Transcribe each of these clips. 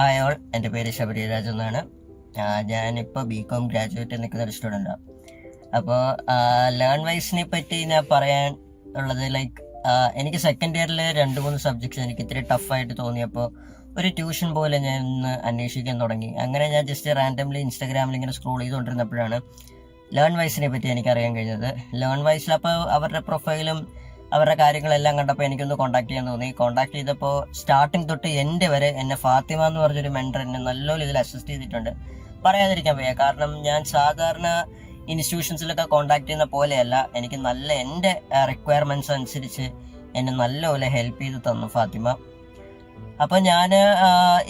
Hi all എന്റെ പേര് ശബരിരാജ് എന്നാണ്. ഞാനിപ്പോൾ ബി കോം ഗ്രാജുവേറ്റ് നിൽക്കുന്ന ഒരു സ്റ്റുഡന്റാണ് അപ്പോൾ ലേൺ വൈസിനെ പറ്റി ഞാൻ പറയാൻ ഉള്ളത് ലൈക്ക് എനിക്ക് സെക്കൻഡ് ഇയറിൽ രണ്ട് മൂന്ന് സബ്ജക്ട്സ് എനിക്ക് ഇത്തിരി ടഫായിട്ട് തോന്നിയപ്പോൾ ഒരു ട്യൂഷൻ പോലെ ഞാൻ ഇന്ന് അന്വേഷിക്കാൻ തുടങ്ങി. അങ്ങനെ ഞാൻ ജസ്റ്റ് റാൻഡംലി ഇൻസ്റ്റാഗ്രാമിൽ ഇങ്ങനെ സ്ക്രോൾ ചെയ്തുകൊണ്ടിരുന്നപ്പോഴാണ് ലേൺ വൈസിനെ പറ്റി എനിക്ക് അറിയാൻ കഴിഞ്ഞത് ലേൺ വൈസിൽ അപ്പോൾ അവരുടെ പ്രൊഫൈലും അവരുടെ കാര്യങ്ങളെല്ലാം കണ്ടപ്പോൾ എനിക്കൊന്ന് കോൺടാക്ട് ചെയ്യാൻ തോന്നി. കോൺടാക്ട് ചെയ്തപ്പോൾ സ്റ്റാർട്ടിങ് തൊട്ട് എന്റെ വരെ എന്നെ ഫാത്തിമ എന്ന് പറഞ്ഞൊരു മെൻഡർ എന്നെ നല്ലപോലെ ഇതിൽ അസിസ്റ്റ് ചെയ്തിട്ടുണ്ട്. പറയാതിരിക്കാൻ വയ്യ. കാരണം ഞാൻ സാധാരണ ഇൻസ്റ്റിറ്റ്യൂഷൻസിലൊക്കെ കോൺടാക്ട് ചെയ്യുന്ന പോലെയല്ല. എനിക്ക് നല്ല എന്റെ റിക്വയർമെന്റ്സ് അനുസരിച്ച് എന്നെ നല്ലപോലെ ഹെൽപ്പ് ചെയ്ത് തന്നു ഫാത്തിമ. അപ്പോൾ ഞാൻ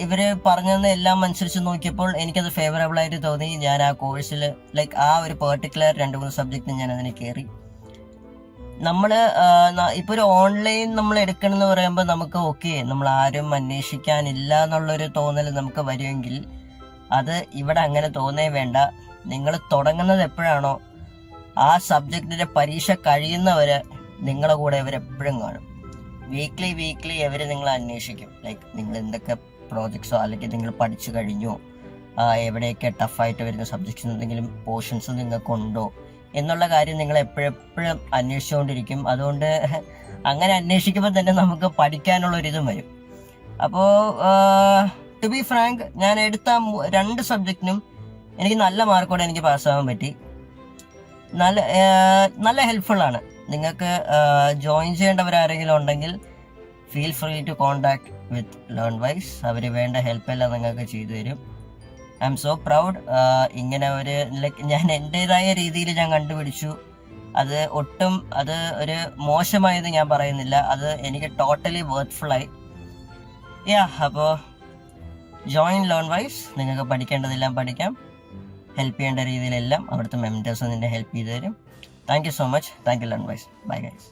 ഇവർ പറഞ്ഞതെന്ന് എല്ലാം അനുസരിച്ച് നോക്കിയപ്പോൾ എനിക്കത് ഫേവറബിൾ ആയിട്ട് തോന്നി. ഞാൻ ആ കോഴ്സിൽ ലൈക്ക് ആ ഒരു പെർട്ടിക്കുലർ രണ്ട് മൂന്ന് സബ്ജക്റ്റ് ഞാൻ അതിനെ കയറി നമ്മൾ ഇപ്പൊ ഒരു ഓൺലൈൻ നമ്മൾ എടുക്കണമെന്ന് പറയുമ്പോൾ നമുക്ക് ഓക്കെ നമ്മൾ ആരും അന്വേഷിക്കാനില്ല എന്നുള്ളൊരു തോന്നൽ നമുക്ക് വരുമെങ്കിൽ അത് ഇവിടെ അങ്ങനെ തോന്നേ വേണ്ട. നിങ്ങൾ തുടങ്ങുന്നത് എപ്പോഴാണോ ആ സബ്ജക്റ്റിന്റെ പരീക്ഷ കഴിയുന്നവരെ നിങ്ങളെ കൂടെ ഇവരെപ്പോഴും കാണും. വീക്ക്ലി വീക്ക്ലി ഇവർ നിങ്ങൾ അന്വേഷിക്കും. ലൈക്ക് നിങ്ങൾ എന്തൊക്കെ പ്രോജക്ട്സോ അല്ലെങ്കിൽ നിങ്ങൾ പഠിച്ചു കഴിഞ്ഞോ എവിടെയൊക്കെ ടഫായിട്ട് വരുന്ന സബ്ജക്ട്സ് എന്തെങ്കിലും പോർഷൻസ് നിങ്ങൾക്കുണ്ടോ എന്നുള്ള കാര്യം നിങ്ങൾ എപ്പോഴെപ്പോഴും അന്വേഷിച്ചുകൊണ്ടിരിക്കും. അതുകൊണ്ട് അങ്ങനെ അന്വേഷിക്കുമ്പോൾ തന്നെ നമുക്ക് പഠിക്കാനുള്ള ഒരു ഇതും വരും. അപ്പോൾ ടു ബി ഫ്രാങ്ക് ഞാൻ എടുത്ത രണ്ട് സബ്ജക്റ്റിനും എനിക്ക് നല്ല മാർക്കോടെ എനിക്ക് പാസ്സാവാൻ പറ്റി. നല്ല നല്ല ഹെൽപ്ഫുൾ ആണ്. നിങ്ങൾക്ക് ജോയിൻ ചെയ്യേണ്ടവരാരെങ്കിലും ഉണ്ടെങ്കിൽ feel free to contact with learn wise അവർ വേണ്ട ഹെൽപ്പ് എല്ലാം നിങ്ങൾക്ക് ചെയ്തു തരും. ഐ എം സോ പ്രൗഡ് ഇങ്ങനെ ഒരു ലൈക്ക് ഞാൻ എന്റെതായ രീതിയിൽ ഞാൻ കണ്ടുപിടിച്ചു. അത് ഒട്ടും അത് ഒരു മോശമായത് ഞാൻ പറയുന്നില്ല. അത് എനിക്ക് ടോട്ടലി വർത്ത്ഫുൾ ആയി യാ അപ്പോൾ ജോയിൻ ലോൺ വൈസ് നിങ്ങൾക്ക് പഠിക്കേണ്ടതെല്ലാം പഠിക്കാം. ഹെൽപ്പ് ചെയ്യേണ്ട രീതിയിലെല്ലാം അവിടുത്തെ മെമ്പേഴ്സ് നിന്നെ ഹെൽപ്പ് ചെയ്തു തരും. Thank you so much thank you learn wise bye guys